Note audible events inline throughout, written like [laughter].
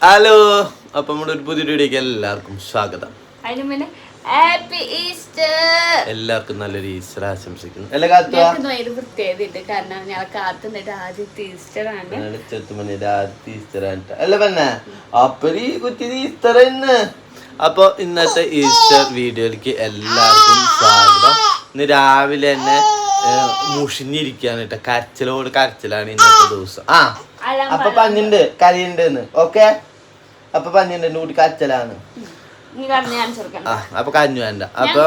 Hello അപ്പൊ നമ്മുടെ ഒരു പുതിയ വീഡിയോക്ക് എല്ലാവർക്കും സ്വാഗതം. അതിനു മുന്നേ ഹാപ്പി ഈസ്റ്റർ എല്ലാവർക്കും നല്ലൊരു ഈസ്റ്റർ ആശംസിക്കുന്നു. അല്ല ഞങ്ങൾക്ക് കാരണം ഞങ്ങൾ കാത്തുനിന്നിട്ട് ആദ്യത്തെ ഈസ്റ്റർ ആണ്. ചെത്തുമണിയുടെ ആദ്യത്തെ ഈസ്റ്റർ ആയിട്ട് അല്ല പിന്നെ അപ്പൊ ഈസ്റ്റർ ഇന്നത്തെ ഈസ്റ്റർ വീഡിയോയിലേക്ക് എല്ലാവർക്കും സ്വാഗതം. ഇന്ന് രാവിലെ തന്നെ മുഷിഞ്ഞിരിക്കാണ് കേട്ടോ കരച്ചിലോട് കരച്ചിലാണ് ഇന്നത്തെ ദിവസം. ആ അപ്പൊ പന്നിണ്ട് കരയുണ്ട് ഓക്കെ? അപ്പൊ പന്നിന്റെ കൂടി കച്ചലാണ് അപ്പൊ കഞ്ഞു വേണ്ട. അപ്പൊ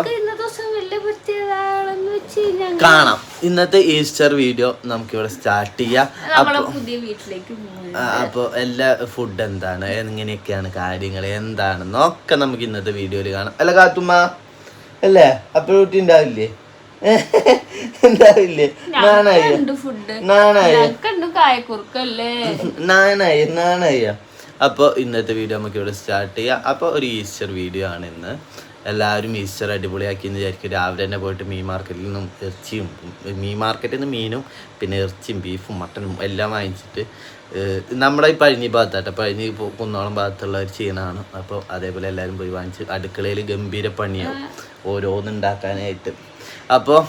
കാണാം. ഇന്നത്തെ ഈസ്റ്റർ വീഡിയോ നമുക്ക് ഇവിടെ സ്റ്റാർട്ട് ചെയ്യാം അപ്പൊ പുതിയ വീട്ടിലേക്ക് പോകും ആ, അപ്പൊ എല്ലാ ഫുഡ് എന്താണ് എങ്ങനെയൊക്കെയാണ് കാര്യങ്ങൾ എന്താണെന്നൊക്കെ നമുക്ക് ഇന്നത്തെ വീഡിയോയിൽ കാണാം. അല്ല കാത്തുമ്മ. അല്ലേ? അപ്പൊ കുട്ടി ഉണ്ടാവില്ലേ? [laughs] ഉണ്ടാവില്ലേ? നാണായി? നാണായി? നാണായ? നാണായ? അപ്പോൾ ഇന്നത്തെ വീഡിയോ നമുക്ക് ഇവിടെ സ്റ്റാർട്ട് ചെയ്യാം. അപ്പോൾ ഒരു ഈസ്റ്റർ വീഡിയോ ആണ് ഇന്ന്. എല്ലാവരും ഈസ്റ്റർ അടിപൊളിയാക്കി എന്ന് വിചാരിക്കും. രാവിലെ തന്നെ പോയിട്ട് മീൻ മാർക്കറ്റിൽ നിന്നും ഇറച്ചിയും മീൻ മാർക്കറ്റിൽ നിന്ന് മീനും പിന്നെ ഇറച്ചിയും ബീഫും മട്ടനും എല്ലാം വാങ്ങിച്ചിട്ട് നമ്മുടെ ഈ പഴഞ്ഞി ഭാഗത്താട്ടെ പഴഞ്ഞി കുന്നോളം കുന്നോളം ഭാഗത്തുള്ളവർ ചീനാണ്. അപ്പോൾ അതേപോലെ എല്ലാവരും പോയി വാങ്ങിച്ച് അടുക്കളയിൽ ഗംഭീര പണിയാവും. ഓരോന്നുണ്ടാക്കാനായിട്ട് അപ്പോൾ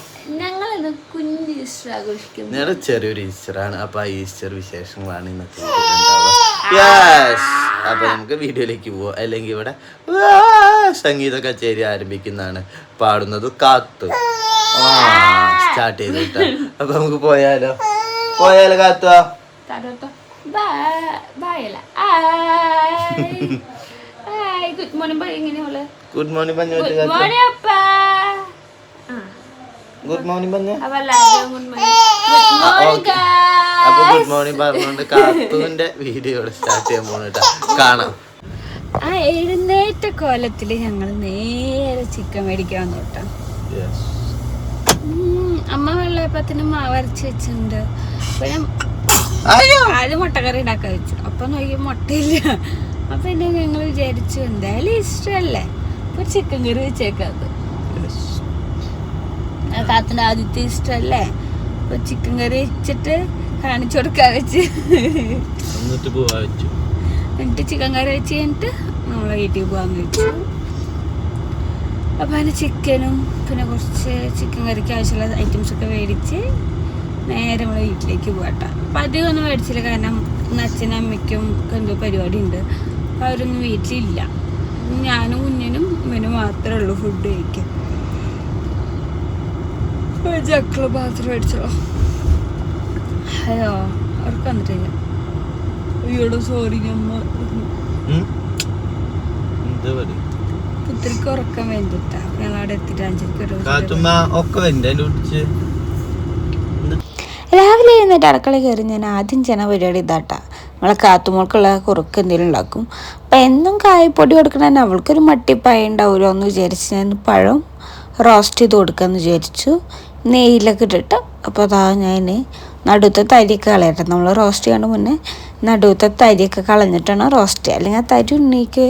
ഞങ്ങൾ ചെറിയൊരു ഈസ്റ്ററാണ് അപ്പോൾ ആ ഈസ്റ്റർ വിശേഷങ്ങളാണ് ഇന്നത്തെ ഉണ്ടാവുക. യെസ് അപ്പൊ നമുക്ക് വീഡിയോയിലേക്ക് പോവാം. അല്ലെങ്കിൽ ഇവിടെ സംഗീത കച്ചേരി ആരംഭിക്കുന്നതാണ്. പാടുന്നത് കാത്തു. സ്റ്റാർട്ട് ചെയ്തിട്ട്. അപ്പൊ നമുക്ക് പോയാലോ? പോയാലോ hi good morning good morning പറഞ്ഞു ഗുഡ് കാത്തു മോർണിംഗ് പറഞ്ഞു? Good morning. അപ്പൊ ഗുഡ് മോർണിംഗ് പറഞ്ഞുകൊണ്ട് കാത്തുവിന്റെ വീഡിയോ സ്റ്റാർട്ട് ചെയ്യാൻ പോണിട്ടാ കാണാം. ആ എഴുന്നേറ്റ കോലത്തിൽ ഞങ്ങൾ നേരെ ചിക്കൻ മേടിക്കാൻ നോട്ടാ അമ്മ വെള്ളയപ്പത്തിന് മാവരച്ച് വെച്ചിട്ടുണ്ട്. പിന്നെ ആദ്യം മുട്ടക്കറി ഉണ്ടാക്കാൻ വെച്ചു. അപ്പൊ നോക്കി മുട്ടയില്ല. അപ്പൊ എന്നെ ഞങ്ങൾ വിചാരിച്ചു എന്തായാലും ഇഷ്ടമല്ലേ അപ്പൊ ചിക്കൻ കറി വെച്ചേക്കാത്. കാത്തിന്റെ ആദ്യത്തെ ഇഷ്ടമല്ലേ അപ്പൊ ചിക്കൻ കറി വെച്ചിട്ട് കാണിച്ചു കൊടുക്കാൻ വെച്ച്. എന്നിട്ട് ചിക്കൻ കറി വെച്ച് കഴിഞ്ഞിട്ട് നമ്മളെ വീട്ടിൽ പോകാൻ വെച്ചു. അപ്പോൾ അതിന് ചിക്കനും പിന്നെ കുറച്ച് ചിക്കൻ കറിക്ക് ആവശ്യമുള്ള ഐറ്റംസ് ഒക്കെ മേടിച്ച് നേരെ നമ്മളെ വീട്ടിലേക്ക് പോകട്ടെ അപ്പം അധികം ഒന്നും മേടിച്ചില്ല. കാരണം ഇന്ന് അച്ഛനും അമ്മയ്ക്കും ഒക്കെ എന്തോ പരിപാടി ഉണ്ട് അപ്പൊ അവരൊന്നും വീട്ടിലില്ല. ഞാനും കുഞ്ഞിനും ഇവനും മാത്രമേ ഉള്ളൂ ഫുഡ് കഴിക്കാൻ. ചക്കള പാത്രം മേടിച്ചോ അയ്യോ അവർക്ക് വന്നിട്ടില്ല. അയ്യോടെ സോറി അമ്മ പുത്രിക്ക് ഉറക്കം വേണ്ടിട്ടാ. ഞങ്ങൾ അവിടെ എത്തിയിട്ട് അഞ്ചരക്ക് ഒരു രാവിലെ എഴുന്നേറ്റ് അടുക്കള കയറി ഞാൻ ആദ്യം ചെയ്യണ പരിപാടി ഇതാട്ടാ. നമ്മളെ കാത്തുമോൾക്കുള്ള കുറുക്ക് എന്തെങ്കിലും ഉണ്ടാക്കും. അപ്പം എന്നും കായപ്പൊടി കൊടുക്കണ അവൾക്കൊരു മട്ടിപ്പായ ഉണ്ടാവുമല്ലോ എന്ന് വിചാരിച്ച് ഞാൻ പഴം റോസ്റ്റ് ചെയ്ത് കൊടുക്കാമെന്ന് വിചാരിച്ചു. നെയ്യിലൊക്കെ ഇട്ടിട്ട് അപ്പോൾ അതാ ഞാൻ നടുവത്തെ തരിയൊക്കെ കളയട്ടെ. നമ്മൾ റോസ്റ്റ് ചെയ്യാണ്ട് മുന്നേ നടുത്തെ തരിയൊക്കെ കളഞ്ഞിട്ടാണ് റോസ്റ്റ് ചെയ്യുക. അല്ലെങ്കിൽ ആ തരി ഉണ്ണിക്ക്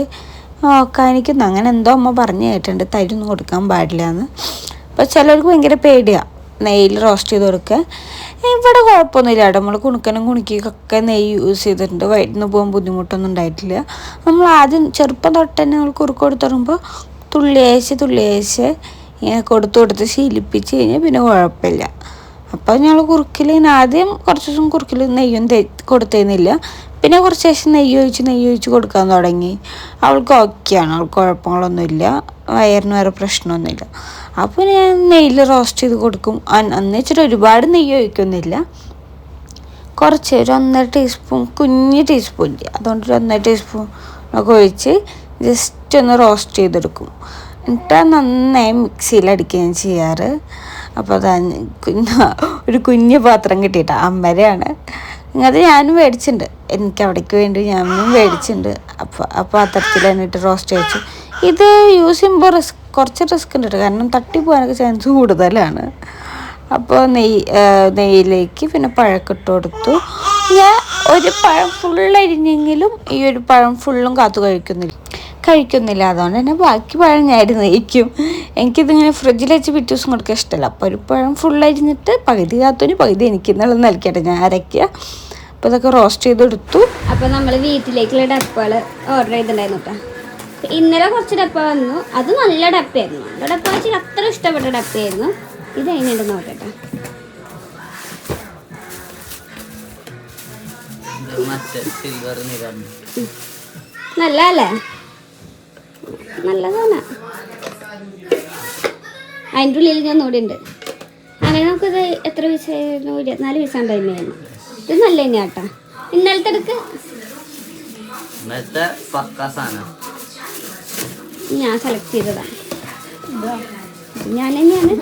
ഓക്കാനിക്കുന്നു അങ്ങനെ എന്തോ അമ്മ പറഞ്ഞു കേട്ടിട്ടുണ്ട്. തരി ഒന്നും കൊടുക്കാൻ പാടില്ല എന്ന്. അപ്പോൾ ചിലർക്ക് ഭയങ്കര പേടിയാണ് നെയ്യിൽ റോസ്റ്റ് ചെയ്ത് കൊടുക്കുക ഇവിടെ കുഴപ്പമൊന്നുമില്ല. കേട്ടോ നമ്മൾ കുണുക്കനും കുണുക്കിയൊക്കെ നെയ്യ് യൂസ് ചെയ്തിട്ടുണ്ട്. വയറ്റിന് പോകാൻ ബുദ്ധിമുട്ടൊന്നും ഉണ്ടായിട്ടില്ല. നമ്മൾ ആദ്യം ചെറുപ്പം തൊട്ട് തന്നെ നമ്മൾ കുറുക്ക് കൊടുത്തു തുടങ്ങുമ്പോൾ തുള്ളിയേച്ച് തുള്ളിയേച്ച് ഇങ്ങനെ കൊടുത്തു കൊടുത്ത് ശീലിപ്പിച്ച് കഴിഞ്ഞാൽ പിന്നെ കുഴപ്പമില്ല. അപ്പോൾ ഞങ്ങൾ കുറുക്കിൽ ആദ്യം കുറച്ച് ദിവസം കുറുക്കിൽ നെയ്യും കൊടുത്തേന്നില്ല. പിന്നെ കുറച്ച് ശേഷം നെയ്യ് ഒഴിച്ച് നെയ്യ് ഒഴിച്ച് കൊടുക്കാൻ തുടങ്ങി. അവൾക്ക് ഓക്കെയാണ് അവൾക്ക് കുഴപ്പങ്ങളൊന്നുമില്ല. വയറിന് വേറെ പ്രശ്നമൊന്നുമില്ല. അപ്പോൾ ഞാൻ നെയ്യിൽ റോസ്റ്റ് ചെയ്ത് കൊടുക്കും. അന്ന് വെച്ചിട്ട് ഒരുപാട് നെയ്യ് ഒഴിക്കുന്നില്ല കുറച്ച് ഒരു ഒന്നര ടീസ്പൂൺ കുഞ്ഞ് ടീസ്പൂൺ അതുകൊണ്ട് ഒരു ഒന്നര ടീസ്പൂൺ ഒക്കെ ഒഴിച്ച് ജസ്റ്റ് ഒന്ന് റോസ്റ്റ് ചെയ്തെടുക്കും. എന്നിട്ട് നന്നായി മിക്സിയിൽ അടിക്കുകയും ചെയ്യാറ്. അപ്പോൾ കുഞ്ഞ ഒരു കുഞ്ഞു പാത്രം കിട്ടിയിട്ടാ. അമ്മരെയാണ്. അത് ഞാനും മേടിച്ചിട്ടുണ്ട് എനിക്ക് അവിടേക്ക് വേണ്ടി ഞാനും മേടിച്ചിട്ടുണ്ട് അപ്പോൾ ആ പാത്രത്തിൽ എന്നിട്ട് റോസ്റ്റ് വെച്ചു ഇത് യൂസ് ചെയ്യുമ്പോൾ റിസ്ക് കുറച്ച് റിസ്ക് ഉണ്ട് കാരണം തട്ടിപ്പോകാനൊക്കെ ചാൻസ് കൂടുതലാണ്. അപ്പോൾ നെയ് നെയ്യിലേക്ക് പിന്നെ പഴക്കിട്ട് കൊടുത്തു. ഞാൻ ഒരു പഴം ഫുൾ അരിഞ്ഞെങ്കിലും ഈ ഒരു പഴം ഫുള്ളും കാത്തു കഴിക്കുന്നില്ല. കഴിക്കുന്നില്ല. അതുകൊണ്ട് തന്നെ ബാക്കി പഴം ഞാൻ കഴിക്കും എനിക്കിതിങ്ങനെ ഫ്രിഡ്ജിൽ വെച്ച് പിറ്റേ ദിവസം കൊടുക്കാൻ ഇഷ്ടമല്ല അപ്പോൾ ഒരു പഴം ഫുൾ അരിഞ്ഞിട്ട് പകുതി കാത്തുവിന് പകുതി എനിക്ക് എന്നുള്ളത് നൽകിയിട്ട് ഞാൻ അരയ്ക്കുക അപ്പോൾ ഇതൊക്കെ റോസ്റ്റ് ചെയ്തെടുത്തു. അപ്പോൾ നമ്മൾ വീട്ടിലേക്കുള്ള ഡപ്പകൾ ഓർഡർ ചെയ്തിട്ടുണ്ടായിരുന്നു കേട്ടോ ഇന്നലെ കുറച്ച് ഡപ്പ വന്നു. അത് നല്ല ഡപ്പയായിരുന്നു. നല്ല ഡപ്പ വെച്ചാൽ അത്ര ഇഷ്ടപ്പെട്ട ഡപ്പയായിരുന്നു. ഇത് അതിനുണ്ട് നോക്കട്ടെ നല്ല അല്ലേ നല്ലതാണ്. അതിന്റെ ഉള്ളിൽ ഞാൻ നോടിയുണ്ട് അങ്ങനെ നമുക്കിത് എത്ര പീസായിരുന്നു ഇരുപത്തിനാല് പീസ് ഉണ്ടായിരുന്നു ഇത് നല്ല തന്നെയാ കേട്ടോ ഇന്നലത്തെ എടുക്ക് സാധനം. ഞാൻ സെലക്ട് ചെയ്തതാ. ഞാനെന്നെയാണ്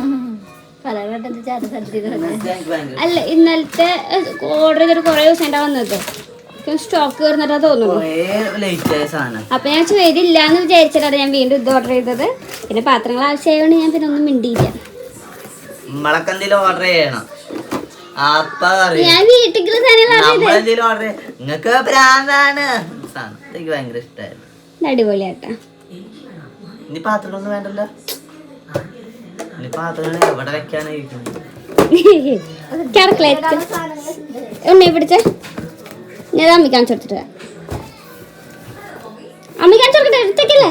അല്ല ഇന്നലത്തെ ഓർഡർ ചെയ്തിട്ട് കുറേ ദിവസം ഉണ്ടാ വന്നത്. സ്റ്റോക്ക് തീർന്നിട്ടാ തോന്നുന്നു. അപ്പൊ ഞാൻ വരില്ല എന്ന് വിചാരിച്ചിട്ടാണ് ഞാൻ വീണ്ടും ഇത് ഓർഡർ ചെയ്തത്. പിന്നെ പാത്രങ്ങൾ ആവശ്യമായതുകൊണ്ട് ഞാൻ പിന്നെ ഒന്നും മിണ്ടിയില്ല. ഓർഡർ ചെയ്യണം. ഞാൻ വീട്ടിൽ തന്നെ നമ്മളെന്തെങ്കിലും ഓർഡർ നിങ്ങക്ക് ഭ്രാന്താണ്. സാധനം എനിക്ക് ഭയങ്കര ഇഷ്ടമായിരുന്നു അടിപൊളിയാട്ടാ. ഇനി പാത്രങ്ങളൊന്നും വേണ്ടല്ലോ. ഇനി പാത്രങ്ങൾ എവിടെ വെക്കാനായിരിക്കും? [laughs] കിടക്കളേറ്റ് ഉണ്ണി പിടിച്ച. ഞാൻ അമ്മി കാണിച്ചു കൊടുത്തിട്ട്. അമ്മി കാണിച്ചു കൊടുക്കട്ടെ എടുത്തേക്കല്ലേ?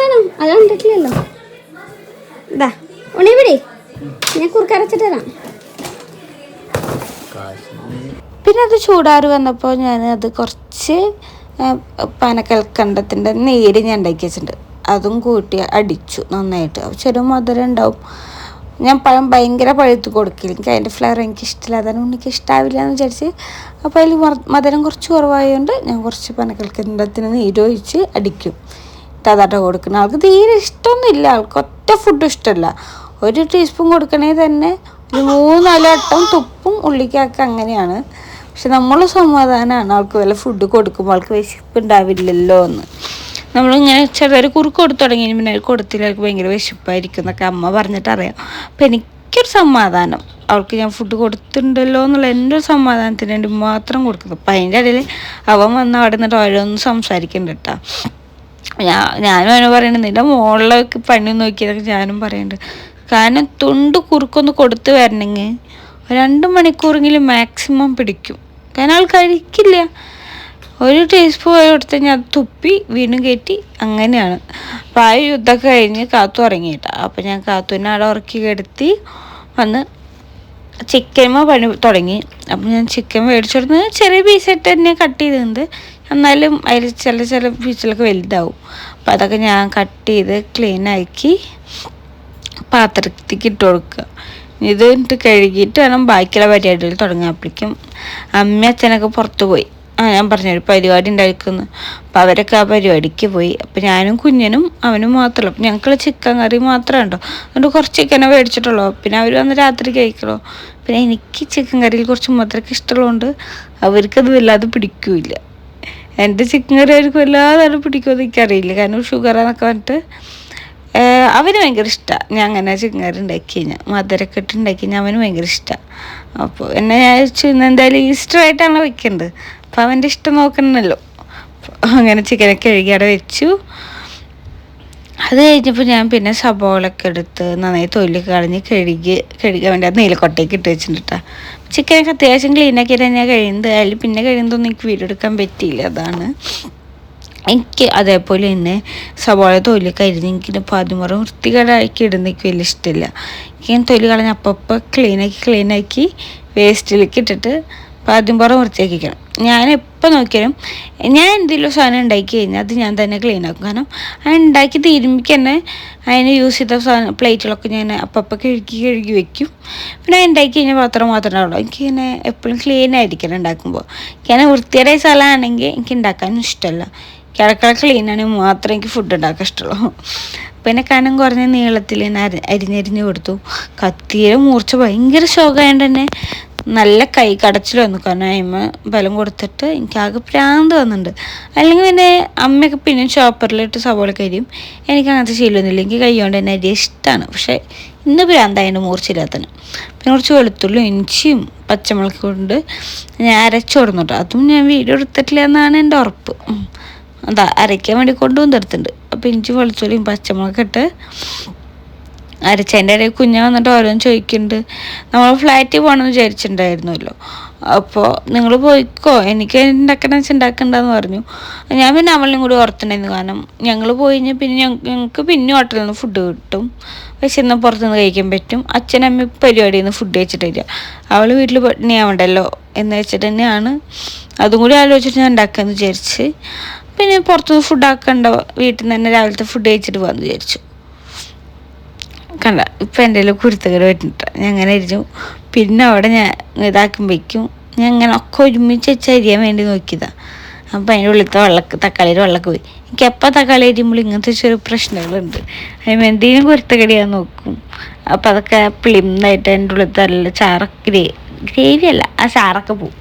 വേണം. അത് കണ്ടിട്ടില്ലല്ലോ ഇതാ ഉണി പിടി ഞാൻ കുറുക്കരച്ചിട്ട് തരാം. പിന്നെ അത് ചൂടാറ് വന്നപ്പോൾ ഞാൻ അത് കുറച്ച് പനക്കൽക്കണ്ടത്തിന്റെ നീര് ഞാൻ ഉണ്ടാക്കി വെച്ചിട്ടുണ്ട്. അതും കൂട്ടി അടിച്ചു നന്നായിട്ട്. ചെറു ചെറിയ മധുരം ഉണ്ടാവും. ഞാൻ പഴം ഭയങ്കര പഴുത്ത് കൊടുക്കില്ല എനിക്ക് അതിന്റെ ഫ്ലേവർ എനിക്ക് ഇഷ്ടമില്ല അതാണ് ഉണ്ണിക്ക് ഇഷ്ടാവില്ല എന്ന് വിചാരിച്ച്. അപ്പോൾ അതിൽ മധുരം കുറച്ച് കുറവായതുകൊണ്ട് ഞാൻ കുറച്ച് പനക്കൽക്കണ്ടത്തിന് നീരൊഴിച്ച് അടിക്കും. തതാട്ട കൊടുക്കണം. ആൾക്ക് തീരെ ഇഷ്ടമൊന്നുമില്ല ആൾക്ക് ഒറ്റ ഫുഡ് ഇഷ്ടമല്ല ഒരു ടീസ്പൂൺ കൊടുക്കണേ തന്നെ ഒരു മൂന്നാൽ വട്ടം തുപ്പും ഉള്ളിക്കാക്ക അങ്ങനെയാണ്. പക്ഷെ നമ്മൾ സമാധാനമാണ് ആൾക്ക് വല്ല ഫുഡ് കൊടുക്കുമ്പോൾ ആൾക്ക് വിശപ്പ് ഉണ്ടാവില്ലല്ലോ എന്ന് നമ്മളിങ്ങനെ ചെറിയൊരു കുറുക്ക് കൊടുത്തു തുടങ്ങി പിന്നെ കൊടുത്തില്ല. അവർക്ക് ഭയങ്കര വിശപ്പായിരിക്കും എന്നൊക്കെ അമ്മ പറഞ്ഞിട്ടറിയാം. അപ്പം എനിക്കൊരു സമാധാനം. അവൾക്ക് ഞാൻ ഫുഡ് കൊടുത്തിട്ടുണ്ടല്ലോ എന്നുള്ള എന്റെ ഒരു സമാധാനത്തിന് വേണ്ടി മാത്രം കൊടുക്കുന്നത് അപ്പം അതിന്റെ ഇടയിൽ അവൻ വന്ന അവിടെ നിന്നിട്ട് ഓരോന്നും സംസാരിക്കുന്നുണ്ട് ഞാൻ ഞാനും അവനെ പറയുന്നുണ്ട് നിന്റെ മോളിലേക്ക് പണി നോക്കിയതൊക്കെ ഞാനും പറയുന്നുണ്ട് കാരണം തുണ്ട് കുറുക്കൊന്ന് കൊടുത്ത് വരണമെങ്കിൽ രണ്ട് മണിക്കൂറെങ്കിലും മാക്സിമം പിടിക്കും. കാരണം ആൾ കഴിക്കില്ല ഒരു ടീസ്പൂൺ എടുത്ത് ഞാൻ തുപ്പി വീണ്ടും കയറ്റി അങ്ങനെയാണ്. ആ യുദ്ധമൊക്കെ കഴിഞ്ഞ് കാത്തു ഇറങ്ങിയിട്ട അപ്പോൾ ഞാൻ കാത്തുവിനെ അവിടെ ഉറക്കി കിടത്തി വന്ന് ചിക്കൻ പണി തുടങ്ങി. അപ്പം ഞാൻ ചിക്കൻ മേടിച്ചിരുന്ന് ചെറിയ പീസായിട്ട് തന്നെ കട്ട് ചെയ്തിട്ടുണ്ട്. എന്നാലും അതിൽ ചില ചില പീസിലൊക്കെ വലുതാവും. അപ്പോൾ അതൊക്കെ ഞാൻ കട്ട് ചെയ്ത് ക്ലീൻ ആക്കി പാത്രത്തേക്ക് ഇട്ട് കൊടുക്കുക. ഇത് കഴുകിയിട്ട് വേണം ബാക്കിയുള്ള പരിപാടികൾ തുടങ്ങാൻ. അമ്മ അച്ഛനൊക്കെ പുറത്ത് പോയി. ആ ഞാൻ പറഞ്ഞു ഒരു പരിപാടി ഉണ്ടായിരിക്കുന്നു. അപ്പം അവരൊക്കെ ആ പരിപാടിക്ക് പോയി. അപ്പം ഞാനും കുഞ്ഞനും അവനും മാത്രമല്ല അപ്പം ഞങ്ങൾ ചിക്കൻ കറി മാത്രമേ ഉണ്ടോ? അതുകൊണ്ട് കുറച്ച് ചിക്കനെ മേടിച്ചിട്ടുള്ളൂ. പിന്നെ അവർ വന്ന് രാത്രി കഴിക്കണോ? പിന്നെ എനിക്ക് ചിക്കൻ കറിയിൽ കുറച്ച് മധുരമൊക്കെ ഇഷ്ടമുള്ളതുകൊണ്ട് അവർക്കത് വല്ലാതെ പിടിക്കൂല എന്റെ ചിക്കൻ കറി അവർക്ക് വല്ലാതെ പിടിക്കുമെന്ന് എനിക്കറിയില്ല. കാരണം ഷുഗറാന്നൊക്കെ പറഞ്ഞിട്ട് അവന് ഭയങ്കര ഇഷ്ടമാണ് ഞാൻ അങ്ങനെ ചിക്കൻ കറി ഉണ്ടാക്കി കഴിഞ്ഞാൽ മധുരമൊക്കെ ഇട്ട് ഉണ്ടാക്കി കഴിഞ്ഞാൽ അവന് ഭയങ്കര ഇഷ്ടമാണ് അപ്പോൾ എന്നെ ഞാൻ ചോദിച്ചു എന്തായാലും ഈസ്റ്റർ ആയിട്ടാണ് വെക്കുന്നത് അപ്പോൾ അവന്റെ ഇഷ്ടം നോക്കണമല്ലോ അങ്ങനെ ചിക്കനൊക്കെ കഴുകി അവിടെ വെച്ചു. അത് കഴിഞ്ഞപ്പോൾ ഞാൻ പിന്നെ സബോളൊക്കെ എടുത്ത് നന്നായി തൊല്ലി കളഞ്ഞ് കഴുകി കഴുകാൻ വേണ്ടി അത് നീലക്കൊട്ടയ്ക്ക് ഇട്ട് വെച്ചിട്ടുണ്ട് ചിക്കനൊക്കെ അത്യാവശ്യം ക്ലീനാക്കി ഞാൻ കഴിയുന്നത്. അതിൽ പിന്നെ കഴിയുന്നതൊന്നും എനിക്ക് വീഡിയോ എടുക്കാൻ പറ്റിയില്ല അതാണ്. എനിക്ക് അതേപോലെ തന്നെ സവാള തൊലിയൊക്കെ അരിഞ്ഞ് എനിക്ക് പാതിമുറ വൃത്തികേടാക്കി ഇടുന്ന എനിക്ക് വലിയ ഇഷ്ടമില്ല. എനിക്ക് തൊലി കളഞ്ഞ് അപ്പം ക്ലീനാക്കി ക്ലീനാക്കി വേസ്റ്റിലേക്ക് ഇട്ടിട്ട് പാതിമുറ വൃത്തിയാക്കിക്കണം ഞാൻ എപ്പോൾ നോക്കിയാലും ഞാൻ എന്തെങ്കിലും സാധനം ഉണ്ടാക്കി കഴിഞ്ഞാൽ അത് ഞാൻ തന്നെ ക്ലീൻ ആക്കും. കാരണം അത് ഉണ്ടാക്കി തീരുമ്പോഴേക്ക് തന്നെ അതിന് യൂസ് ചെയ്ത സാധനം പ്ലേറ്റുകളൊക്കെ ഞാൻ അപ്പം കഴുകി കഴുകി വെക്കും. പിന്നെ അത് ഉണ്ടാക്കി കഴിഞ്ഞാൽ പാത്രം മാത്രമേ ഉണ്ടാവുള്ളൂ എനിക്കിങ്ങനെ എപ്പോഴും ക്ലീൻ ആയിരിക്കണം ഉണ്ടാക്കുമ്പോൾ ഞാൻ വൃത്തിയുടെ സ്ഥലമാണെങ്കിൽ എനിക്ക് ഉണ്ടാക്കാനും ഇഷ്ടമല്ല കിടക്കള ക്ലീൻ ആണെങ്കിൽ മാത്രമേ എനിക്ക് ഫുഡ് ഉണ്ടാക്കാൻ ഇഷ്ടമുള്ളൂ പിന്നെ കനം കുറഞ്ഞ നീളത്തിൽ അരി അരിഞ്ഞരിഞ്ഞ് കൊടുത്തു. കത്തിയുടെ മൂർച്ച ഭയങ്കര ശോകമായതുകൊണ്ട് തന്നെ നല്ല കൈ കടച്ചിൽ വന്നു. കാരണം അതിമ ബലം കൊടുത്തിട്ട് എനിക്ക് ആകെ പ്രാന്ത് വന്നിട്ടുണ്ട്. അല്ലെങ്കിൽ പിന്നെ അമ്മയൊക്കെ പിന്നെ ഷോപ്പറിലിട്ട് സവോള കരിയും. എനിക്ക് അങ്ങനത്തെ ശീലമൊന്നുമില്ല എനിക്ക് കൈ കൊണ്ട് തന്നെ അരി ഇഷ്ടമാണ് പക്ഷേ ഇന്ന് പ്രാന്തായതിന്റെ മൂർച്ചയില്ലാത്തതിന്. പിന്നെ കുറച്ച് വെളുത്തുള്ളും ഇഞ്ചിയും പച്ചമുളക് കൊണ്ട് ഞാൻ അരച്ചു കേട്ടോ അതും ഞാൻ വീഡിയോ എടുത്തിട്ടില്ല എന്നാണ് എന്റെ ഉറപ്പ്. അതാ അരയ്ക്കാൻ വേണ്ടി കൊണ്ടുവന്നെടുത്തിട്ടുണ്ട് അപ്പോൾ അപ്പം ഇഞ്ചി വെളുത്തുള്ളിയും പച്ചമുളക് ഇട്ട് അരച്ചതിന്റെ ഇടയിൽ കുഞ്ഞ വന്നിട്ട് ഓരോന്ന് ചോദിക്കുന്നുണ്ട്. നമ്മൾ ഫ്ലാറ്റിൽ പോകണമെന്ന് വിചാരിച്ചിട്ടുണ്ടായിരുന്നല്ലോ. അപ്പോൾ നിങ്ങൾ പോയിക്കോ. എനിക്ക് ഉണ്ടാക്കണ വെച്ചാൽ ഉണ്ടാക്കണ്ടെന്ന് പറഞ്ഞു. ഞാൻ പിന്നെ അവളിനും കൂടി ഓർത്തുണ്ടായിരുന്നു കാരണം ഞങ്ങൾ പോയി കഴിഞ്ഞാൽ പിന്നെ ഞങ്ങൾക്ക് പിന്നെ ഹോട്ടലിൽ നിന്ന് ഫുഡ് കിട്ടും. പക്ഷെ എന്നാൽ പുറത്തുനിന്ന് കഴിക്കാൻ പറ്റും. അച്ഛനമ്മ പരിപാടിയിൽ നിന്ന് ഫുഡ് കഴിച്ചിട്ടില്ല. അവൾ വീട്ടിൽ പട്ടിണിയാവണ്ടല്ലോ എന്ന് വെച്ചിട്ട് തന്നെയാണ്. അതും കൂടി ആലോചിച്ചിട്ട് ഞാൻ ഉണ്ടാക്കാമെന്ന് വിചാരിച്ച്. പിന്നെ പുറത്തുനിന്ന് ഫുഡ് ആക്കണ്ട വീട്ടിൽ നിന്ന് തന്നെ രാവിലത്തെ ഫുഡ് കഴിച്ചിട്ട് പോകാമെന്ന് വിചാരിച്ചു. കണ്ട. ഇപ്പം എന്റെ കയ്യിൽ കുരുത്തകര വരുന്നുണ്ട് ഞാൻ അങ്ങനെ ഇരുന്നു പിന്നെ അവിടെ ഞാൻ ഇതാക്കുമ്പോഴേക്കും ഞാൻ അങ്ങനെ ഒക്കെ ഒരുമിച്ച് വെച്ച് അരിയാൻ വേണ്ടി നോക്കിയതാണ് അപ്പം അതിന്റെ ഉള്ളിലത്തെ വെള്ളക്ക് തക്കാളിയുടെ വെള്ളക്ക് പോയി. എനിക്ക് എപ്പോൾ തക്കാളി അരിയുമ്പോൾ ഇങ്ങനത്തെ ചെറിയ പ്രശ്നങ്ങളുണ്ട്. അതിന് എന്തെങ്കിലും കുരുത്തക്കടിയാൻ നോക്കും. അപ്പം അതൊക്കെ പ്ലിംന്നായിട്ട് അതിന്റെ ഉള്ളിലത്തെ നല്ല ചാറ ഗ്രേ ഗ്രേവി അല്ല ആ ചാറൊക്കെ പോവും.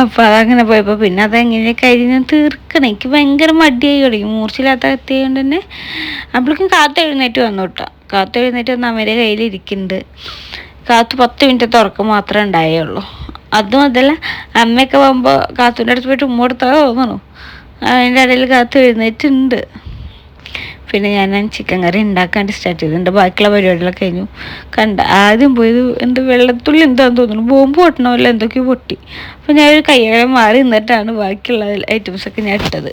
അപ്പോൾ അതങ്ങനെ പോയപ്പോൾ പിന്നെ അതെങ്ങനെയൊക്കെ ഞാൻ തീർക്കണം എനിക്ക് ഭയങ്കര മടിയായി തുടങ്ങി മൂർച്ചയില്ലാത്ത കത്തിയായതുകൊണ്ട് തന്നെ അപ്പോഴേക്കും കാത്ത് എഴുന്നേറ്റ് വന്നു കേട്ടോ കാത്ത് എഴുന്നേറ്റ് വന്ന് അമ്മയുടെ കയ്യിൽ ഇരിക്കുന്നുണ്ട് കാത്ത് പത്ത് മിനിറ്റത്തെ ഉറക്കം മാത്രമേ ഉണ്ടായുള്ളൂ അതും അതല്ല അമ്മയൊക്കെ പോകുമ്പോൾ കാത്തുവിന്റെ അടുത്ത് പോയിട്ട് ഉമ്മ കൊടുത്താൽ തോന്നണു അതിന്റെ ഇടയിൽ കാത്ത് എഴുന്നേറ്റുണ്ട് പിന്നെ ഞാൻ ചിക്കൻ കറി ഉണ്ടാക്കാൻ സ്റ്റാർട്ട് ചെയ്തു. ബാക്കിയുള്ള പരിപാടികളൊക്കെ കഴിഞ്ഞു. കണ്ട ആദ്യം പോയത് എന്ത് വെള്ളത്തുള്ളി എന്താന്ന് തോന്നുന്നു. ബോംബ് പൊട്ടണമല്ല എന്തൊക്കെയോ പൊട്ടി. അപ്പോൾ ഞാൻ ഒരു കൈകളെ മാറി നിന്നിട്ടാണ് ബാക്കിയുള്ള ഐറ്റംസൊക്കെ ഞാൻ ഇട്ടത്.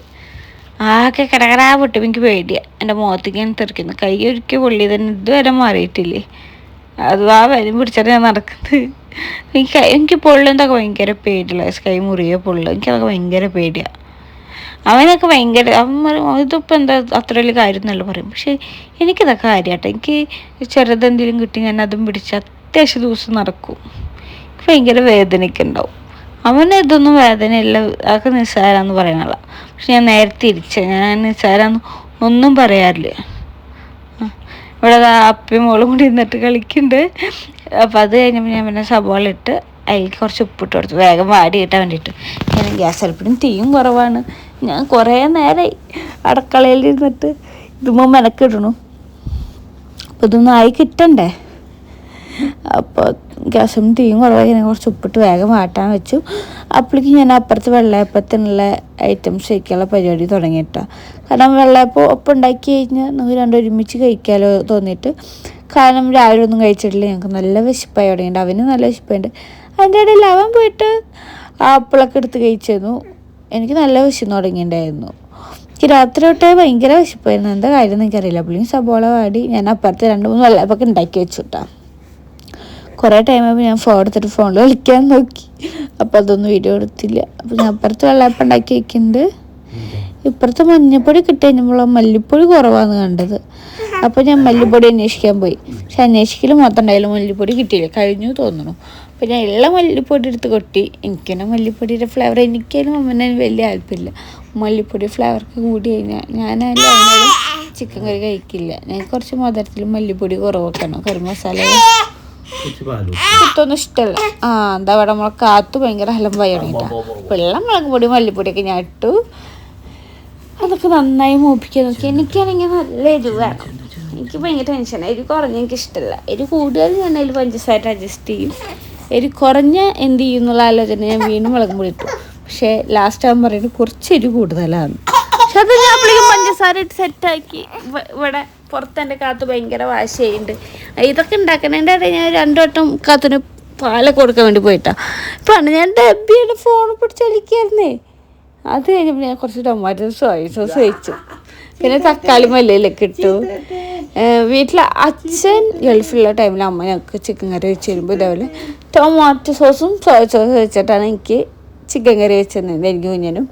ആകെ കരകരാ പൊട്ടി. എനിക്ക് പേടിയാണ് എന്റെ മുഖത്തേക്ക് ഞാൻ തെറിക്കുന്നു. കൈ ഒരിക്കൽ പൊള്ളി തന്നെ ഇതുവരെ മാറിയിട്ടില്ലേ. അത് ആ വരും പിടിച്ചാൽ ഞാൻ നടക്കുന്നത്. എനിക്ക് എനിക്ക് പൊള്ളുന്നതൊക്കെ ഭയങ്കര പേടിയുള്ള കൈ മുറിയ പൊള്ളു. എനിക്കതൊക്കെ ഭയങ്കര പേടിയാണ് അവനൊക്കെ ഭയങ്കര അവൻ ഇതിപ്പോൾ എന്താ അത്ര വലിയ കാര്യം എന്നല്ല പറയും. പക്ഷേ എനിക്കിതൊക്കെ കാര്യമാട്ടെ എനിക്ക് ചെറുതെന്തെങ്കിലും കിട്ടി ഞാൻ അതും പിടിച്ച് അത്യാവശ്യം ദിവസം നടക്കും. എനിക്ക് ഭയങ്കര വേദനയൊക്കെ ഉണ്ടാവും. അവന് ഇതൊന്നും വേദനയില്ല. അതൊക്കെ നിസ്സാരാന്ന് പറയണല്ല പക്ഷെ ഞാൻ നേരത്തെ തിരിച്ച ഞാൻ നിസ്സാരാന്ന് ഒന്നും പറയാറില്ല. ഇവിടെ അപ്പയും മോളും കൂടി നിന്നിട്ട് കളിക്കുന്നുണ്ട് അപ്പോൾ അത് കഴിഞ്ഞപ്പോൾ ഞാൻ പിന്നെ സബോള ഇട്ട് അതിൽ കുറച്ച് ഉപ്പിട്ട് കൊടുത്തു. വേഗം വാടി കിട്ടാൻ വേണ്ടിയിട്ട് ഞാൻ ഗ്യാസ് അടുപ്പിനും തീയും കുറവാണ്. ഞാൻ കുറേ നേരമായി അടുക്കളയിൽ ഇരുന്നിട്ട് ഇതുമ്പോൾ മെനക്കിടണു. അപ്പോൾ ഇതൊന്നും ആയി കിട്ടണ്ടേ? അപ്പോൾ ഗ്യാസും തീയും കുറവായി. ഞാൻ കുറച്ച് ഉപ്പിട്ട് വേഗം വാട്ടാൻ വെച്ചു. അപ്പോഴേക്ക് ഞാൻ അപ്പുറത്ത് വെള്ളയപ്പത്തിനുള്ള ഐറ്റംസ് കഴിക്കാനുള്ള പരിപാടി തുടങ്ങിയിട്ടാ. കാരണം വെള്ളയപ്പം ഒപ്പം ഉണ്ടാക്കി കഴിഞ്ഞാൽ നമുക്ക് രണ്ടും ഒരുമിച്ച് കഴിക്കാമല്ലോ തോന്നിയിട്ട്. കാരണം രാവിലെ ഒന്നും കഴിച്ചിട്ടില്ല. ഞങ്ങൾക്ക് നല്ല വിശപ്പായി തുടങ്ങിയിട്ടുണ്ട്. അവന് നല്ല വിശപ്പുണ്ട് അതിന്റെ ഇടയിൽ അവൻ പോയിട്ട് ആപ്പിളൊക്കെ എടുത്ത് കഴിച്ചിരുന്നു. എനിക്ക് നല്ല വിശന്ന് തുടങ്ങിയിട്ടുണ്ടായിരുന്നു. എനിക്ക് രാത്രി തൊട്ടേ ഭയങ്കര വിശപ്പായിരുന്നു. എന്താ കാര്യം എനിക്കറിയില്ല. പുള്ളിയും സബോള വാടി ഞാൻ അപ്പുറത്ത് രണ്ട് മൂന്ന് വെള്ളപ്പൊക്കെ ഉണ്ടാക്കി വെച്ചു കേട്ടോ കുറേ ടൈം ആയപ്പോൾ ഞാൻ ഫോൺ എടുത്തിട്ട് ഫോണിൽ വിളിക്കാൻ നോക്കി. അപ്പോൾ അതൊന്നും വീഡിയോ എടുത്തില്ല. അപ്പോൾ ഞാൻ അപ്പുറത്ത് വെള്ളയപ്പം ഉണ്ടാക്കി വെക്കുന്നുണ്ട് ഇപ്പുറത്ത് മഞ്ഞപ്പൊടി കിട്ടി കഴിഞ്ഞപ്പോൾ മല്ലിപ്പൊടി കുറവാന്ന് കണ്ടത്. അപ്പോൾ ഞാൻ മല്ലിപ്പൊടി അന്വേഷിക്കാൻ പോയി. പക്ഷെ അന്വേഷിക്കൽ മാത്രം ഉണ്ടായാലും മല്ലിപ്പൊടി കിട്ടിയില്ല. കഴിഞ്ഞു തോന്നുന്നു. അപ്പോൾ ഞാൻ ഉള്ള മല്ലിപ്പൊടി എടുത്ത് കൊട്ടി. എനിക്ക് തന്നെ മല്ലിപ്പൊടിയുടെ ഫ്ലേവർ എനിക്കതിന് അമ്മനെ വലിയ താല്പര്യമില്ല മല്ലിപ്പൊടി ഫ്ലേവർക്ക് കൂടി കഴിഞ്ഞാൽ അവനോട് ചിക്കൻ കറി കഴിക്കില്ല. ഞാൻ കുറച്ച് മധുരത്തിൽ മല്ലിപ്പൊടി കുറവൊക്കെയാണ്. കറി മസാല കുത്തൊന്നും ഇഷ്ടമല്ല ആ എന്താ അവിടെ നമ്മളെ കാത്ത് ഭയങ്കര ഹലമ്പായി തുടങ്ങിട്ടാ വെള്ളം മുളക് പൊടി മല്ലിപ്പൊടിയൊക്കെ ഞാൻ ഇട്ടു. അതൊക്കെ നന്നായി മൂപ്പിക്കാൻ നോക്കി. എനിക്കാണെങ്കിൽ നല്ല എരിവ്. വേണം എനിക്ക് ഭയങ്കര ടെൻഷനാണ് എരി കുറഞ്ഞ എനിക്ക് ഇഷ്ടമല്ല എരി കൂടുതൽ ഞാൻ അതിൽ പഞ്ചസാര അഡ്ജസ്റ്റ് ചെയ്യും. എരി കുറഞ്ഞ എന്ത് ചെയ്യുന്നുള്ള ആലോചന ഞാൻ വീണ്ടും മുളക് പൊടി ഇട്ടു. പക്ഷേ ലാസ്റ്റ് ആകുമ്പോൾ പറയുന്നത് കുറച്ച് എരി കൂടുതലാണ്. പക്ഷെ അത് ഞാൻ പഞ്ചസാര ഇട്ട് സെറ്റാക്കി ഇവിടെ പുറത്ത് എന്റെ കാത്ത് ഭയങ്കര വാശയുണ്ട് ഇതൊക്കെ ഉണ്ടാക്കണതിന്റെ ഇടയിൽ ഞാൻ രണ്ടു വട്ടം കാത്തിന് പാലൊക്കെ കൊടുക്കാൻ വേണ്ടി പോയിട്ടാ. ഇപ്പം ഞാൻ ഡബ്ബിയുടെ ഫോൺ പിടിച്ച് കളിക്കായിരുന്നേ അത് കഴിഞ്ഞപ്പോൾ ഞാൻ കുറച്ച് ടൊമാറ്റോ സോയ സോസ് കഴിച്ചു പിന്നെ തക്കാളി മല്ലയിലൊക്കെ ഇട്ടു. വീട്ടിൽ അച്ഛൻ ഗൾഫിലുള്ള ടൈമിൽ അമ്മ ഞങ്ങൾക്ക് ചിക്കൻ കറി വെച്ച് തരുമ്പോൾ ഇതേപോലെ ടൊമാറ്റോ സോസും സോയ സോസും വെച്ചിട്ടാണ് എനിക്ക് ചിക്കൻ കറി വെച്ചത് എനിക്ക് കുഞ്ഞനും.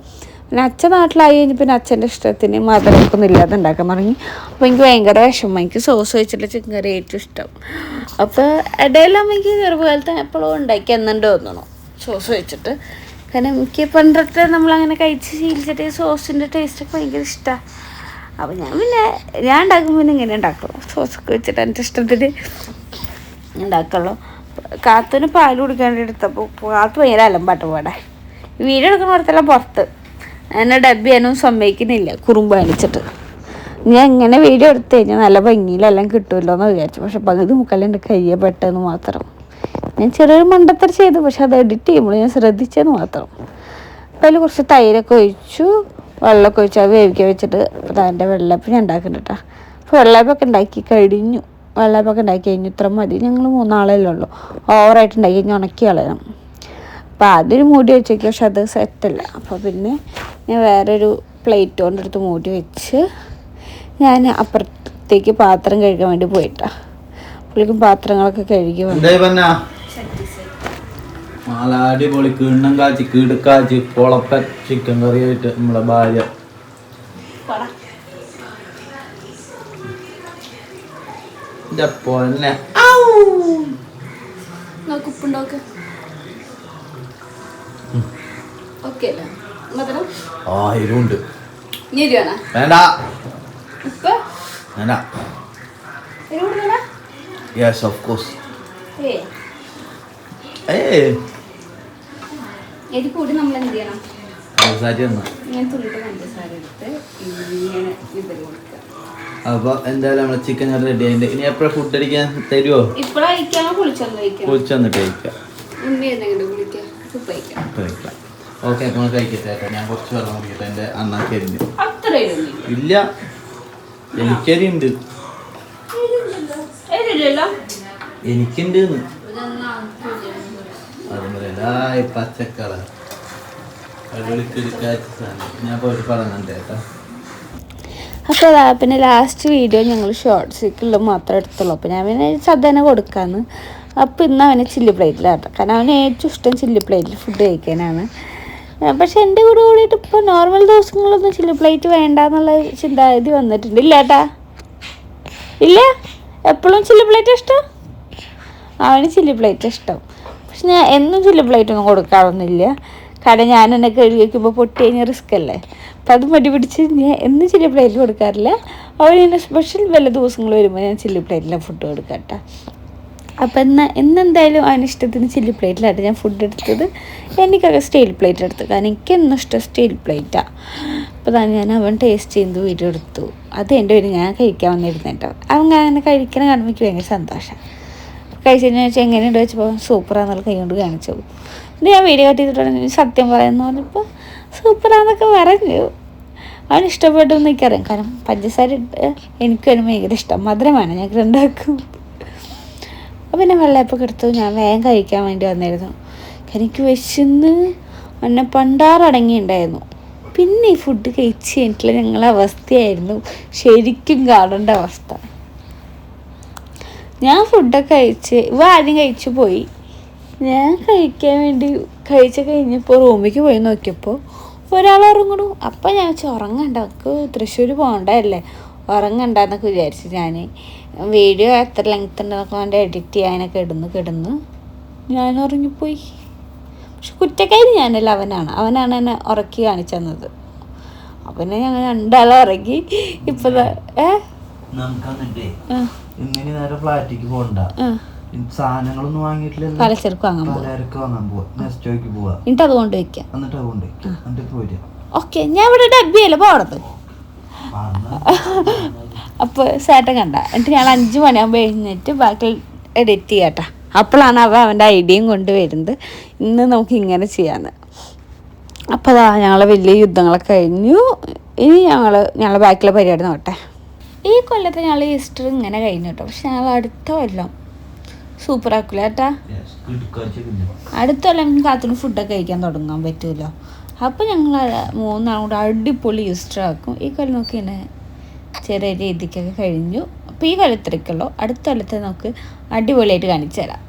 പിന്നെ അച്ഛൻ നാട്ടിലായി കഴിഞ്ഞ് പിന്നെ അച്ഛന്റെ ഇഷ്ടത്തിന് മധുരമൊക്കെ ഒന്നും ഇല്ലാതെ ഉണ്ടാക്കാൻ തുടങ്ങി. അപ്പോൾ എനിക്ക് ഭയങ്കര വിഷമം. എനിക്ക് സോസ് വെച്ചിട്ടുള്ള ചിക്കൻ കറി ഏറ്റവും ഇഷ്ടം. അപ്പോൾ ഇടയിലാകുമ്പോൾ എനിക്ക് ചെറുപ്പകാലത്ത് എപ്പോഴും ഉണ്ടാക്കി എന്നുണ്ട് തോന്നണു സോസ് വെച്ചിട്ട്. കാരണം എനിക്ക് പണ്ടത്തെ നമ്മളങ്ങനെ കഴിച്ച് ശീലിച്ചിട്ട് സോസിന്റെ ടേസ്റ്റൊക്കെ ഭയങ്കര ഇഷ്ടമാണ് അപ്പോൾ ഞാൻ പിന്നെ ഞാൻ ഉണ്ടാക്കുമ്പോൾ ഇങ്ങനെ ഉണ്ടാക്കുള്ളൂ. സോസൊക്കെ വെച്ചിട്ട് എന്റെ ഇഷ്ടത്തിന് ഉണ്ടാക്കുള്ളൂ. കാത്തുന് പാൽ കുടിക്കാൻ എടുത്തപ്പോൾ കാത്ത് ഭയങ്കര അലമ്പാട്ട് പോടെ വീഡിയോ എടുക്കുന്നിടത്തെല്ലാം പുറത്ത്. എന്നെ ഡബ്ബി ചെയ്യാനും സമ്മതിക്കുന്നില്ല കുറുമ്പ് കാണിച്ചിട്ട്. ഞാൻ എങ്ങനെ വീഡിയോ എടുത്തു? കഴിഞ്ഞാൽ നല്ല ഭംഗിയിലെല്ലാം കിട്ടുമല്ലോ എന്ന് വിചാരിച്ചു. പക്ഷെ പകുതി മുക്കാലെന്റെ കയ്യെ പെട്ടെന്ന് മാത്രം. ഞാൻ ചെറിയൊരു മണ്ടത്തര ചെയ്തു പക്ഷെ അത് എഡിറ്റ് ചെയ്യുമ്പോൾ ഞാൻ ശ്രദ്ധിച്ചെന്ന് മാത്രം. അപ്പോൾ അതിൽ കുറച്ച് തൈരൊക്കെ ഒഴിച്ചു വെള്ളമൊക്കെ ഒഴിച്ച് അത് വേവിക്കാൻ വെച്ചിട്ട് അപ്പോൾ അതിന്റെ വെള്ളപ്പം ഞാൻ ഉണ്ടാക്കുന്നുണ്ട് കേട്ടോ അപ്പോൾ വെള്ളപ്പൊക്കെ ഉണ്ടാക്കി കഴിഞ്ഞു. വെള്ളപ്പൊക്കെ ഉണ്ടാക്കി കഴിഞ്ഞു. ഇത്ര മതി. ഞങ്ങൾ മൂന്നാളല്ലേ ഉള്ളൂ. ഓവറായിട്ട് ഉണ്ടാക്കി കഴിഞ്ഞാൽ ഉണക്കി കളയണം അപ്പോൾ അതൊരു മൂടി വെച്ചേക്കും. പക്ഷെ അത് സെറ്റല്ല അപ്പോൾ പിന്നെ ഞാൻ വേറൊരു പ്ലേറ്റ് കൊണ്ടെടുത്ത് മൂടി വെച്ച് ഞാൻ അപ്പുറത്തേക്ക് പാത്രം കഴുകാൻ വേണ്ടി പോയിട്ടാ. പുള്ളിക്കും പാത്രങ്ങളൊക്കെ കഴുകി അടിപൊളി കിണ്ണം കാച്ചി കിടുക്കാച്ചി പൊളപ്പ ചിക്കൻ കറി ആയിട്ട് നമ്മളെ ഭാര്യ. എന്റെ പൊന്നെ നോക്ക് ഉപ്പുണ്ടോക്ക്? ഓക്കെ അല്ലേ? മധുരം? ആയിരം ഉണ്ട് ഇനി എരിവാണോ വേണ്ട. ഉപ്പ്? വേണ്ട. എരിവ് കൊടുക്കണ യെസ് ഓഫ് കോഴ്സ് ഏ. ഏ. എരി കൂടി നമ്മൾ എന്ത് ചെയ്യണം? എന്നാ ഇങ്ങനെ തുള്ളിട്ട് പഞ്ചസാര എടുത്ത് ഇങ്ങനെ വിതറി കൊടുക്കുക അപ്പൊ എന്തായാലും നമ്മളെ ചിക്കൻ കറി റെഡി ആയിട്ട് ഇനി എപ്പോഴാ ഫുഡ് അടിക്കാൻ തരുമോ കുളിച്ചെന്നിട്ട് കഴിക്കാം. ഓക്കെ അപ്പൊ നമ്മൾ കഴിക്കട്ടെ കേട്ടോ. ഞാൻ കുറച്ച് വെള്ളം കുടിക്കട്ടെ. എന്റെ അണ്ണാക്കി അരിഞ്ഞു അത്ര എരിവൊന്നും ഇല്ല എനിക്കരി ഉണ്ട് എനിക്കുണ്ട് അതുപോലെ പച്ചക്കറ സാധനം. ഞാൻ പോയിട്ട് പറയുന്നുണ്ട് കേട്ടോ. അപ്പോൾ അതാ പിന്നെ ലാസ്റ്റ് വീഡിയോ ഞങ്ങൾ ഷോർട്സിക്കുള്ള മാത്രമേ എടുത്തുള്ളൂ. അപ്പോൾ ഞാൻ പിന്നെ സദ്യനെ കൊടുക്കാന്ന്. അപ്പോൾ ഇന്ന് അവനെ ചില്ലി പ്ലേറ്റിലാട്ടോ കാരണം അവന് ഏറ്റവും ഇഷ്ടം ചില്ലി പ്ലേറ്റിൽ ഫുഡ് കഴിക്കാനാണ്. പക്ഷെ എന്റെ കൂടെ കൂടിയിട്ട് ഇപ്പോൾ നോർമൽ ദിവസങ്ങളൊന്നും ചില്ലി പ്ലേറ്റ് വേണ്ട എന്നുള്ള ചിന്താഗതി വന്നിട്ടുണ്ട്. ഇല്ല ഏട്ടാ ഇല്ല? എപ്പോഴും ചില്ലി പ്ലേറ്റ് ഇഷ്ടം? അവന് ചില്ലി പ്ലേറ്റ് ഇഷ്ടം. പക്ഷെ ഞാൻ എന്നും ചില്ലി പ്ലേറ്റ് ഒന്നും കൊടുക്കാറൊന്നുമില്ല. കാരണം ഞാൻ എന്നെ കഴുകി വയ്ക്കുമ്പോൾ പൊട്ടി കഴിഞ്ഞാൽ റിസ്ക് അല്ലേ? അപ്പം അത് മടി പിടിച്ച് ഞാൻ എന്നും ചില്ലി പ്ലേറ്റിൽ കൊടുക്കാറില്ല. അവർ എന്നെ സ്പെഷ്യൽ വല്ല ദിവസങ്ങൾ വരുമ്പോൾ ഞാൻ ചില്ലി പ്ലേറ്റിലാണ് ഫുഡ് കൊടുക്കട്ടെ. അപ്പം എന്നാൽ എന്നെന്തായാലും അവൻ ഇഷ്ടത്തിന് ചില്ലി പ്ലേറ്റിലായിട്ട് ഞാൻ ഫുഡ് എടുത്തത്. എനിക്കൊക്കെ സ്റ്റീൽ പ്ലേറ്റ് എടുത്തു. കാരണം എനിക്കെന്നും ഇഷ്ടം സ്റ്റീൽ പ്ലേറ്റാണ് അപ്പോൾ തന്നെ ഞാൻ അവൻ ടേസ്റ്റ് ചെയ്ത് വീഡിയോ എടുത്തു. അത് എന്റെ പേര് ഞാൻ കഴിക്കാൻ വന്നിരുന്നേട്ടോ അവൻ അങ്ങനെ കഴിക്കണ കാണുമ്പോൾ എനിക്ക് ഭയങ്കര സന്തോഷം. കഴിച്ചതിന് വെച്ചാൽ എങ്ങനെയുണ്ട് വെച്ചപ്പോൾ സൂപ്പറാന്നുള്ള കൈ കൊണ്ട് കാണിച്ചു. ഞാൻ വീഡിയോ കട്ട് ചെയ്തിട്ടുണ്ടെങ്കിൽ സത്യം പറയുന്ന പറഞ്ഞപ്പോൾ സൂപ്പറാന്നൊക്കെ പറഞ്ഞു. അവൻ ഇഷ്ടപ്പെട്ടു എന്ന് എനിക്കറിയാം. കാരണം പഞ്ചസാര ഇട്ട് എനിക്കൊരു ഭയങ്കര ഇഷ്ടം. മധുരമാണ്. ഞങ്ങൾക്ക് ഉണ്ടാക്കും അപ്പം പിന്നെ വെള്ളയപ്പൊക്കെ എടുത്തു. ഞാൻ വേഗം കഴിക്കാൻ വേണ്ടി വന്നിരുന്നു. എനിക്ക് വിശന്ന് എന്നെ പണ്ടാറടങ്ങിയിട്ടുണ്ടായിരുന്നു. പിന്നെ ഈ ഫുഡ് കഴിച്ച് കഴിഞ്ഞിട്ടുള്ള ഞങ്ങളെ അവസ്ഥയായിരുന്നു. ശരിക്കും കാണേണ്ട അവസ്ഥ. ഞാൻ ഫുഡൊക്കെ കഴിച്ച് ഇവ ആദ്യം കഴിച്ചു പോയി. ഞാൻ കഴിക്കാൻ വേണ്ടി കഴിച്ച് കഴിഞ്ഞപ്പോൾ റൂമിലേക്ക് പോയി നോക്കിയപ്പോൾ ഒരാൾ ഉറങ്ങണു. അപ്പം ഞാൻ വെച്ചാൽ ഉറങ്ങണ്ട നമുക്ക് തൃശ്ശൂർ പോകണ്ടല്ലേ ഉറങ്ങണ്ട എന്നൊക്കെ വിചാരിച്ചു ഞാൻ വീഡിയോ എത്ര ലെങ്ത് ഉണ്ടെന്നൊക്കെ എന്റെ എഡിറ്റ് ചെയ്യാനൊക്കെ ഇടുന്നു കിടന്ന്. ഞാൻ ഉറങ്ങിപ്പോയി. പക്ഷെ കുറ്റക്കാരി ഞാനല്ല അവനാണ്. അവനാണ് എന്നെ ഉറക്കി കാണിച്ചു തന്നത്. പിന്നെ ഞങ്ങൾ രണ്ടാളും ഉറങ്ങി. ഇപ്പൊ ഏ? നമുക്ക് എന്നിട്ടേ നേരെ ഫ്ലാറ്റിക്ക് പോകണ്ട. ആ. സാധനങ്ങളൊന്നും വാങ്ങിയിട്ടില്ല പലചരക്ക് വാങ്ങാൻ പലചരക്ക് വാങ്ങാൻ പോവാ. എന്നിട്ട് അതുകൊണ്ട് എന്നിട്ട് എന്നിട്ട് ഓക്കെ ഞാൻ ഇവിടെ ഡബ്ബിയല്ലേ? പോണത് അപ്പൊ സേട്ടൻ കണ്ട. എന്നിട്ട് ഞാൻ അഞ്ചു മണിയാകുമ്പോൾ എഴുന്നേറ്റ് ബാക്കി എഡിറ്റ് ചെയ്യാട്ടാ. അപ്പോഴാണ് അവ അവന്റെ ഐഡിയയും കൊണ്ട് വരുന്നത്. ഇന്ന് നമുക്ക് ഇങ്ങനെ ചെയ്യാന്ന്. അപ്പോൾ അതാ ഞങ്ങളെ വലിയ യുദ്ധങ്ങളൊക്കെ കഴിഞ്ഞു. ഇനി ഞങ്ങൾ ഞങ്ങളെ ബാക്കിലെ പരിപാടി നോട്ടെ ഈ കൊല്ലത്തെ ഞങ്ങൾ ഈസ്റ്റർ ഇങ്ങനെ കഴിഞ്ഞു കേട്ടോ. പക്ഷെ ഞങ്ങൾ അടുത്ത കൊല്ലം സൂപ്പർ ആക്കൂല കേട്ടാ അടുത്ത കൊല്ലം കാത്തിന് ഫുഡൊക്കെ കഴിക്കാൻ തുടങ്ങാൻ പറ്റുമല്ലോ അപ്പോൾ ഞങ്ങൾ മൂന്നാളും കൂടെ അടിപൊളി യൂസ്റ്റർ ആക്കും. ഈ കൊല്ലം നോക്കി ഇങ്ങനെ ചെറിയ രീതിക്കൊക്കെ കഴിഞ്ഞു. അപ്പോൾ ഈ കൊല്ലത്തിലേക്കുള്ളൂ അടുത്ത കൊല്ലത്തെ നമുക്ക് അടിപൊളിയായിട്ട് കാണിച്ചു തരാം.